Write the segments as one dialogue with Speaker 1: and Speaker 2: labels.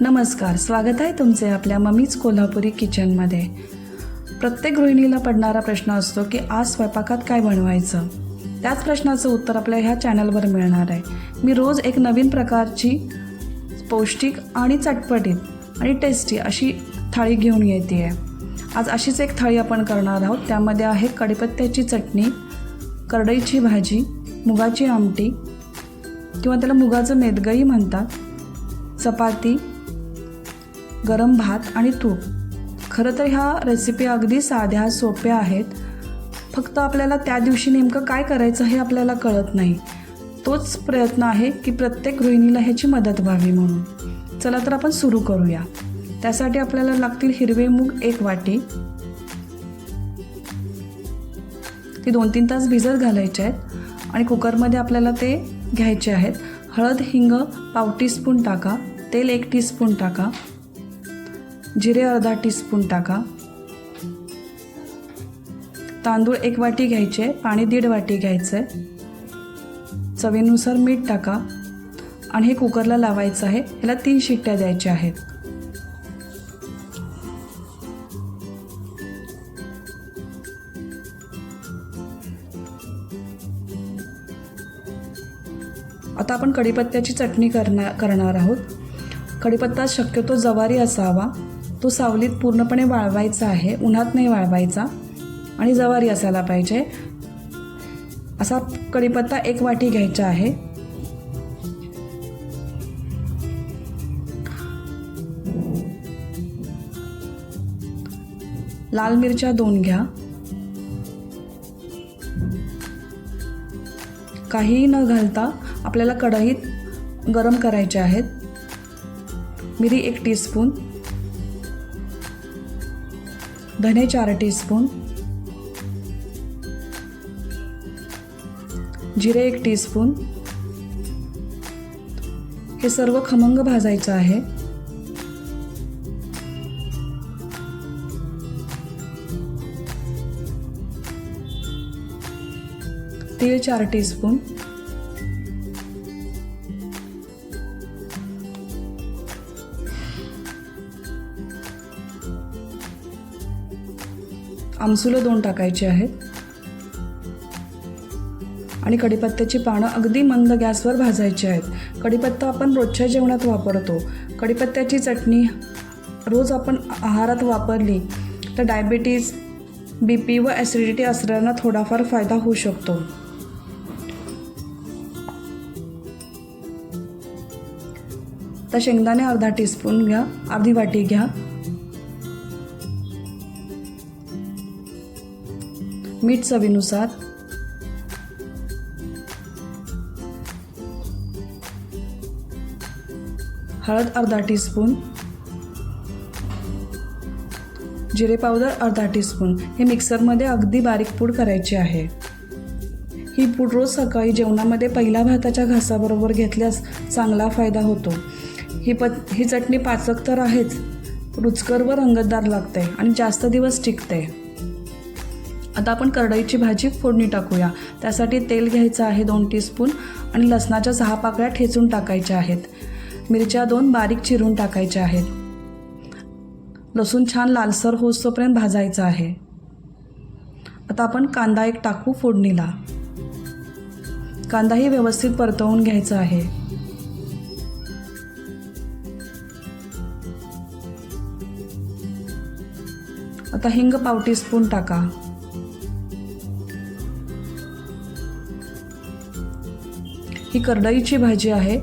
Speaker 1: नमस्कार स्वागत आहे तुमचे आपल्या मम्मीच कोल्हापुरी किचनमध्ये प्रत्येक गृहिणीला पडणारा प्रश्न असतो की आज स्वयंपाकात काय बनवायचं? त्याच प्रश्नाचं उत्तर आपल्या ह्या चॅनलवर मिळणार आहे. मी रोज एक नवीन प्रकारची पौष्टिक आणि चटपटीत आणि टेस्टी अशी थाळी घेऊन येते आहे आज अशीच एक थाळी आपण करणार आहोत. त्यामध्ये आहे कडीपत्त्याची चटणी करडईची भाजी मुगाची आमटी किंवा त्याला मुगाचं मेदगई म्हणतात चपाती गरम भात आणि तूप. खरं तर ह्या रेसिपी अगदी साध्या सोप्या आहेत. फक्त आपल्याला त्या दिवशी नेमकं काय करायचं हे आपल्याला कळत नाही. तोच प्रयत्न आहे की प्रत्येक गृहिणीला ह्याची मदत व्हावी म्हणून. चला तर आपण सुरू करूया. त्यासाठी आपल्याला लागतील हिरवे मूग एक वाटी. ते दोन तीन तास भिजत घालायचे आहेत आणि कुकरमध्ये आपल्याला ते घ्यायचे आहेत. हळद हिंग पाव टीस्पून टाका. तेल एक टीस्पून टाका. जिरे अर्धा टीस्पून टाका. तांदूळ एक वाटी घ्यायचे पाणी दीड वाटी घ्यायचं. आहे चवीनुसार मीठ टाका. आणि हे कुकरला लावायचं आहे ह्याला तीन शिट्ट्या द्यायच्या आहेत. आता आपण कढीपत्त्याची चटणी करणार करणार आहोत. कढीपत्ता शक्यतो जवारी असावा. तो सावलीत पूर्णपणे वाळवायचा आहे उन्हात नाही वाळवायचा आणि जवारी असायला पाहिजे. असा कढीपत्ता एक वाटी घ्यायचा आहे. लाल मिरच्या दोन घ्या. काहीही न घालता आपल्याला कढईत गरम करायचे आहेत. मिरी एक टीस्पून. धने चार टीस्पून. जिरे एक टीस्पून. हे सर्व खमंग भाजायचं आहे. तीळ चार टीस्पून. आमसुलं दोन टाकायचे आहेत. आणि कढीपत्त्याची पानं अगदी मंद गॅसवर भाजायची आहेत. कढीपत्ता आपण रोजच्या जेवणात वापरतो. कढीपत्त्याची चटणी रोज आपण आहारात वापरली तर डायबिटीज बी पी व ॲसिडिटी असणाऱ्यांना थोडाफार फायदा होऊ शकतो. तर शेंगदाणे अर्धा टीस्पून घ्या अर्धी वाटी घ्या. मीठ चवीनुसार. हळद अर्धा टीस्पून. जिरे पावडर अर्धा टीस्पून. हे मिक्सरमध्ये अगदी बारीक पूड करायची आहे. ही पूड रोज सकाळी जेवणामध्ये पहिल्या भाताच्या घासाबरोबर घेतल्यास चांगला फायदा होतो. ही प ही चटणी पाचक तर आहेच. रुचकर व रंगतदार लागते आणि जास्त दिवस टिकते. आता आपण करडईची भाजी फोडणी टाकूया. त्यासाठी तेल घ्यायचं आहे दोन टीस्पून आणि लसणाच्या सहा पाकळ्या ठेचून टाकायच्या आहेत. मिरच्या दोन बारीक चिरून टाकायच्या आहेत. लसूण छान लालसर होसोपर्यंत भाजायचं आहे. आता आपण कांदा एक टाकू फोडणीला. कांदाही व्यवस्थित परतवून घ्यायचा आहे. आता हिंग पाव टीस्पून टाका. ही करडईची भाजी आहे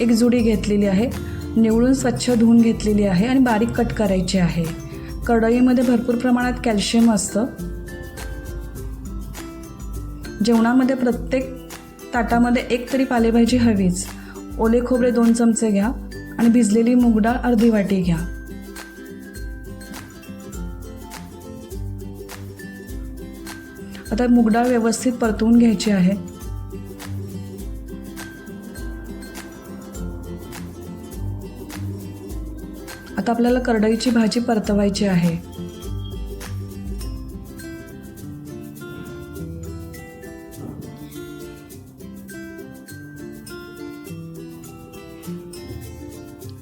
Speaker 1: एक जुडी घेतलेली आहे निवडून स्वच्छ धुवून घेतलेली आहे आणि बारीक कट करायची आहे. करडईमध्ये भरपूर प्रमाणात कॅल्शियम असतं. जेवणामध्ये प्रत्येक ताटामध्ये एक तरी पालेभाजी हवीच. ओले खोबरे दोन चमचे घ्या आणि भिजलेली मूगडाळ अर्धी वाटी घ्या. आता मूगडाळ व्यवस्थित परतवून घ्यायची आहे. आता आपल्याला करडईची भाजी परतवायची आहे.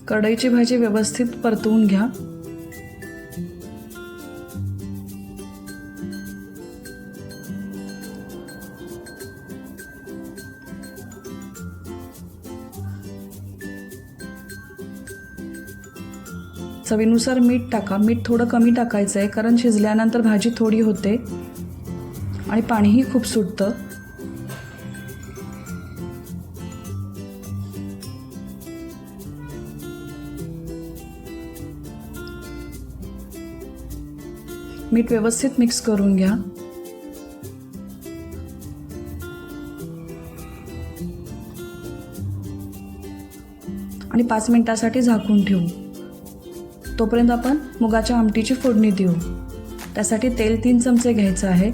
Speaker 1: कढईची भाजी व्यवस्थित परतवून घ्या. चवीनुसार मीठ टाका. मीठ थोडं कमी टाकायचं आहे कारण शिजल्यानंतर भाजी थोडी होते आणि पाणीही खूप सुटतं. मीठ व्यवस्थित मिक्स करून घ्या. आणि पाच मिनिटासाठी झाकून ठेवू. तोपर्यंत आपण मुगाच्या आमटीची फोडणी देऊ. त्यासाठी तेल तीन चमचे घ्यायचं आहे.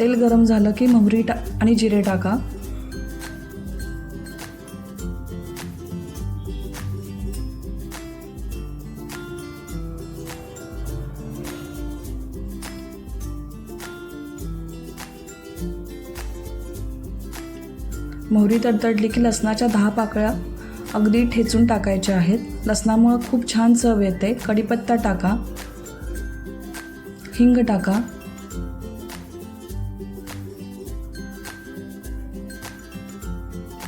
Speaker 1: तेल गरम झालं की मोहरी टा आणि जिरे टाका. मोहरी तडतडली की लसणाच्या दहा पाकळ्या अगदी ठेचून टाकायच्या आहेत. लसणामुळं खूप छान चव येते. कढीपत्ता टाका. हिंग टाका.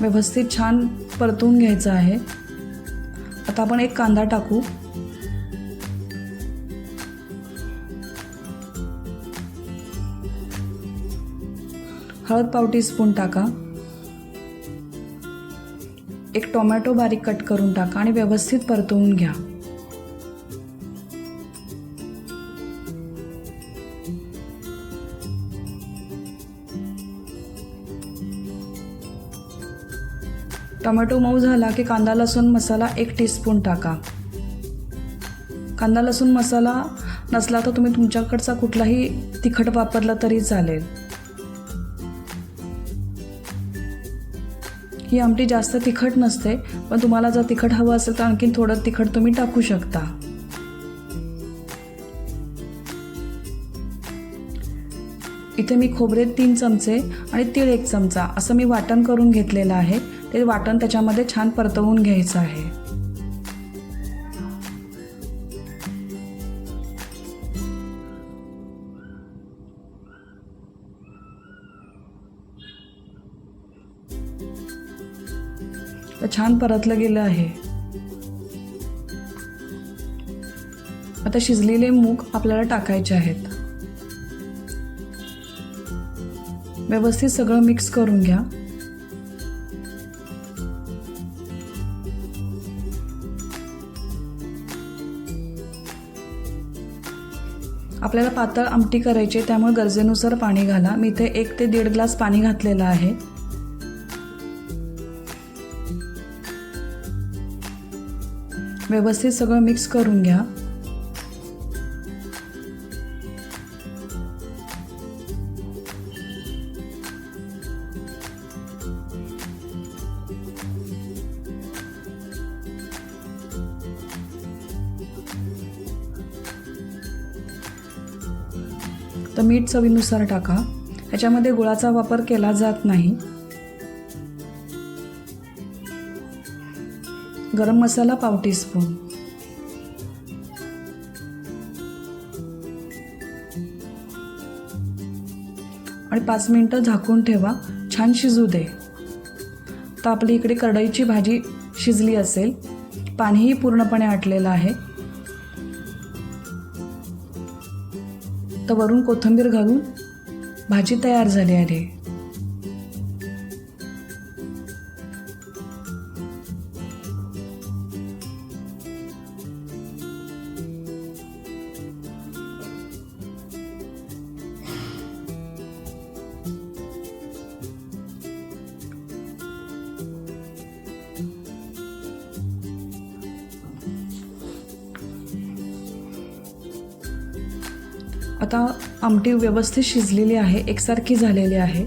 Speaker 1: व्यवस्थित छान परतून घ्यायचं आहे. आता आपण एक कांदा टाकू. हळद पाव टीस्पून टाका. एक टोमॅटो बारीक कट करून टाका आणि व्यवस्थित परतवून घ्या. टोमॅटो मऊ झाला की कांदा लसूण मसाला एक टीस्पून टाका. कांदा लसूण मसाला नसला तर तुम्ही तुमच्याकडचा कुठलाही तिखट वापरला तरी चालेल. ही आमटी जास्त तिखट नसते पण तुम्हाला जर तिखट हवं असेल तर आणखीन थोडं तिखट तुम्ही टाकू शकता. इथे मी खोबरे तीन चमचे आणि तीळ एक चमचा असं मी वाटण करून घेतलेलं आहे. ते वाटण त्याच्यामध्ये छान परतवून घ्यायचं आहे. तर छान परतलं गेलं आहे. आता शिजलेले मूग आपल्याला टाकायचे आहेत. व्यवस्थित सगळं मिक्स करून घ्या. आपल्याला पातळ आमटी करायची त्यामुळे गरजेनुसार पाणी घाला. मी इथे एक ते दीड ग्लास पाणी घातलेलं आहे. व्यवस्थित सगळं मिक्स करून घ्या. तर मीठ चवीनुसार टाका. ह्याच्यामध्ये गुळाचा वापर केला जात नाही. गरम मसाला पाव टीस्पून. आणि पाच मिनटं झाकून ठेवा. छान शिजू दे. तर आपली इकडे कढईची भाजी शिजली असेल. पाणीही पूर्णपणे आटलेलं आहे. तर वरून कोथिंबीर घालून भाजी तयार झाली आहे. आता आमटी व्यवस्थित शिजलेली आहे एकसारखी झालेली आहे.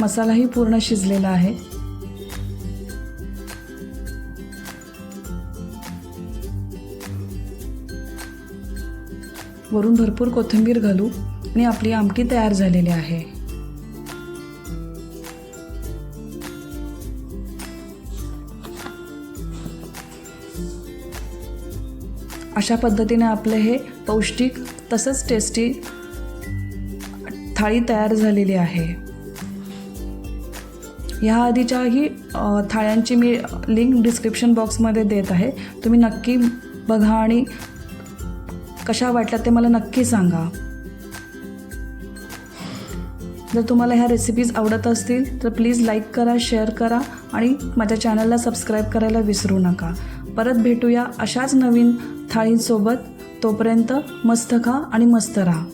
Speaker 1: मसालाही पूर्ण शिजलेला आहे. वरून भरपूर कोथिंबीर घालू आणि आपली आमटी तयार झालेली आहे. अशा पद्धतीने आपलं हे पौष्टिक तसंच टेस्टी थाळी तयार झालेली आहे. ह्या आधीच्याही थाळ्यांची मी लिंक डिस्क्रिप्शन बॉक्समध्ये देत आहे. तुम्ही नक्की बघा आणि कशा वाटल्या ते मला नक्की सांगा. जर तुम्हाला ह्या रेसिपीज आवडत असतील तर प्लीज लाईक करा शेअर करा आणि माझ्या चॅनलला सबस्क्राईब करायला विसरू नका. परत भेटूया अशाच नवीन थाळींसोबत. तोपर्यंत मस्त खा आणि मस्त राहा.